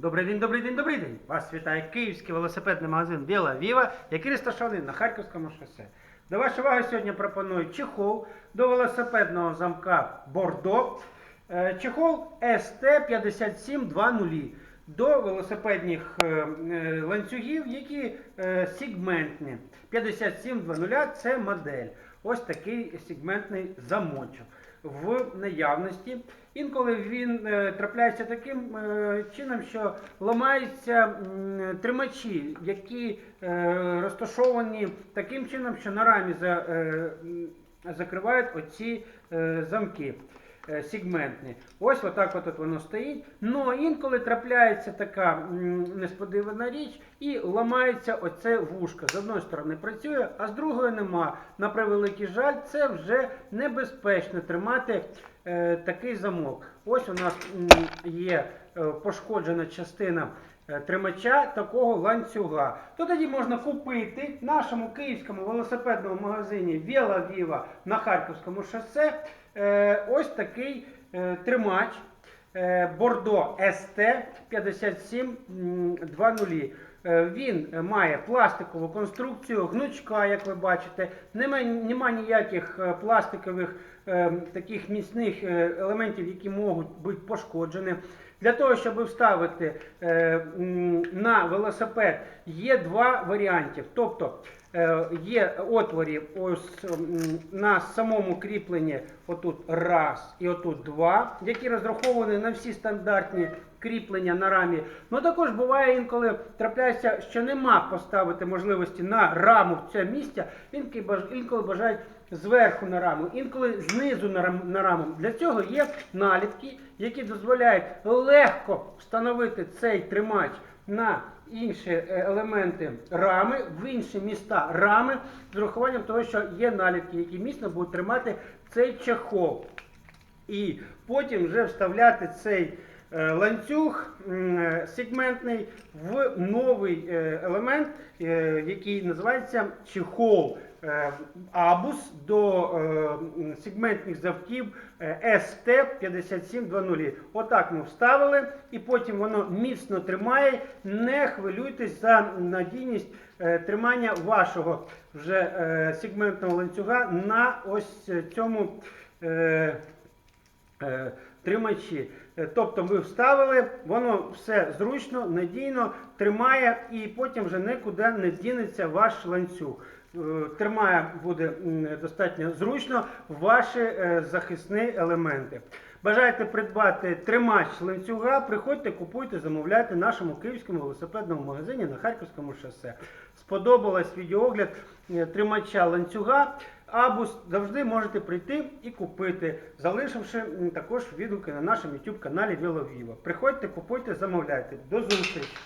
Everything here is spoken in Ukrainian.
Добрий день, добрий день, добрий день! Вас вітає київський велосипедний магазин Біла Віва, який розташований на Харківському шосе. До вашої уваги сьогодні пропоную чехол до велосипедного замка Бордо. Е, Чехол ST5720 до велосипедних е, е, ланцюгів, які сегментні. 5720 це модель. Ось такий сегментний замочок в наявності. Інколи він е, трапляється таким е, чином, що ламаються тримачі, які е, розташовані таким чином, що на рамі закривають оці замки. Е, Сегментні. Ось отак от воно стоїть. Ну інколи трапляється така несподівана річ і ламається оце вушко. З одної сторони працює, а з другої нема. На превеликий жаль, це вже небезпечно тримати е, такий замок. Ось у нас є е, пошкоджена частина тримача такого ланцюга. То тоді можна купити в нашому київському велосипедному магазині Віла Віва на Харківському шосе е, ось такий е, тримач. Е, Бордо СТ 5720. Е, Він має пластикову конструкцію, гнучка, як ви бачите. Нема, нема ніяких е, пластикових е, таких міцних е, елементів, які можуть бути пошкоджені. Для того, щоб вставити е, на велосипед, є два варіанти. Тобто е, є отворі ось на самому кріпленні, отут раз і отут два, які розраховані на всі стандартні кріплення на рамі. Ну також буває інколи трапляється, що нема поставити можливості на раму в це баж- інколи бажають зверху на раму, інколи знизу на раму. Для цього є наліпки, які дозволяють легко встановити цей тримач на інші е, елементи рами, в інші міста рами, з урахуванням того, що є наліпки, які міцно будуть тримати цей чехол. І потім вже вставляти цей е, ланцюг е, сегментний в новий елемент, який називається чехол абус до е, сегментних завків е, ST5720. Отак ми вставили, і потім воно міцно тримає. Не хвилюйтесь за надійність е, тримання вашого вже е, сегментного ланцюга на ось е, цьому. Е, е, тримачі. Е, Тобто ви вставили, воно все зручно, надійно тримає і потім вже нікуди не дінеться ваш ланцюг. Е, Тримає буде достатньо зручно ваші е, захисні елементи. Бажаєте придбати тримач ланцюга, приходьте, купуйте, замовляйте в нашому київському велосипедному магазині на Харківському шосе. Сподобалось відеогляд е, тримача ланцюга. Абус завжди можете прийти і купити, залишивши також відгуки на нашому YouTube каналі Віловіва. Приходьте, купуйте, замовляйте. До зустрічі!